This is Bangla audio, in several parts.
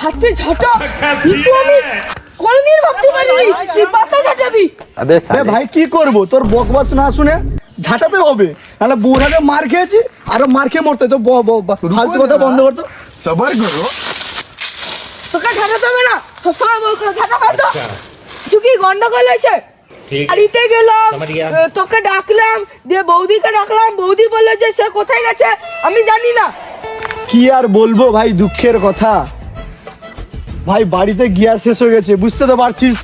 হাতে ঝাঁটা। ভাই কি করব? তোর বকবাস না শুনে ঝাঁটাতে হবে। তাহলে বুড়াকে মার খেয়েছি আরও মার খেয়ে মরতে তো ফালতু কথা বন্ধ করতো সবার করো তোকে ঝাঁটাতে হবে না। সবসময় বল করে ঝাঁটা মারতো চুকি আচ্ছা। গন্ডগোল হয়েছে। বাড়িতে গেলাম তোকে ডাকলাম দিয়ে বৌদিকে ডাকলাম বৌদি বলল যে সে কোথায় গেছে আমি জানি না। কি আর বলব ভাই দুঃখের কথা। ভাই বাড়িতে গ্যাস শেষ হয়ে গেছে বুঝতে তো পারছিস।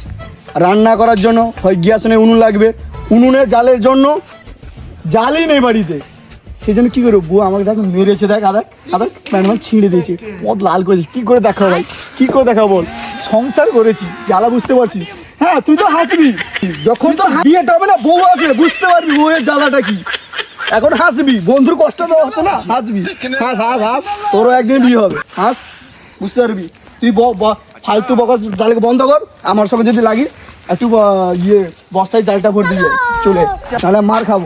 রান্না করার জন্য হয় গ্যাস নেই উনুন লাগবে। উনুনে জালের জন্য জালই নেই বাড়িতে। সেই জন্য কি করব বউ আমাকে দেখ মেরেছে দেখ আদাক প্যান্ট ম্যান ছিঁড়ে দিয়েছে। পথ লাল করেছিস কি করে দেখাবো ভাই? কি করে দেখাবো বল? সংসার করেছি, জ্বালা বুঝতে পারছি হ্যাঁ তুই তো হাসবি। যখন তো বিয়েটা হবে না, বউ আসবে, বুঝতে পারবি বউয়ের জ্বালাটা কি। এখন হাসবি, বন্ধুর কষ্ট তো হতো না, হাসবি। হাস হাস হাস, তোরও একদিন বিয়ে হবে। হাস, বুঝতে পারবি। তুই ফালতু বকর জালকে বন্ধ কর, আমার সঙ্গে যদি লাগিস, একটু ইয়ে বস্তায় জালটা ভরে দিয়ে চলে তাহলে মার খাব।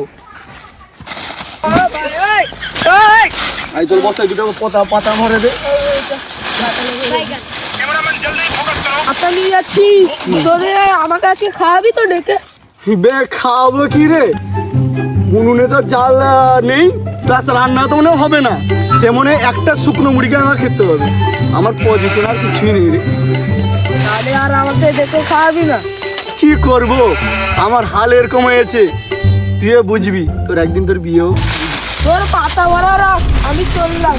চল বস্তায় পাতা পাতা ভরে দে। হাতটা নিয়ে যাচ্ছি। তোরে আমাকে আজকে খাওয়াবি তো ডেকে। বে খাওয়াবো কি রে? উনুনে তো জাল নেই। প্লাস রান্না তো মনে হবে না। সে মনে একটা শুকনো মুড়িকে আমার খেতে হবে। আমার পজিশন আর কিছুই নেই রে। তাহলে আর আমাকে ডেকে খাওয়াবি না। কি করব? আমার হাল এরকম হয়েছে। তুই বুঝবি তোর একদিন তোর বিয়ে হোক। তোর পাতা ভরা রাখ আমি চললাম।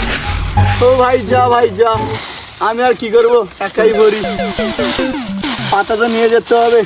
ও ভাই যা ভাই যা। আমি আর কি করব? একাই ভরি পাতা তো নিয়ে যেতে হবে।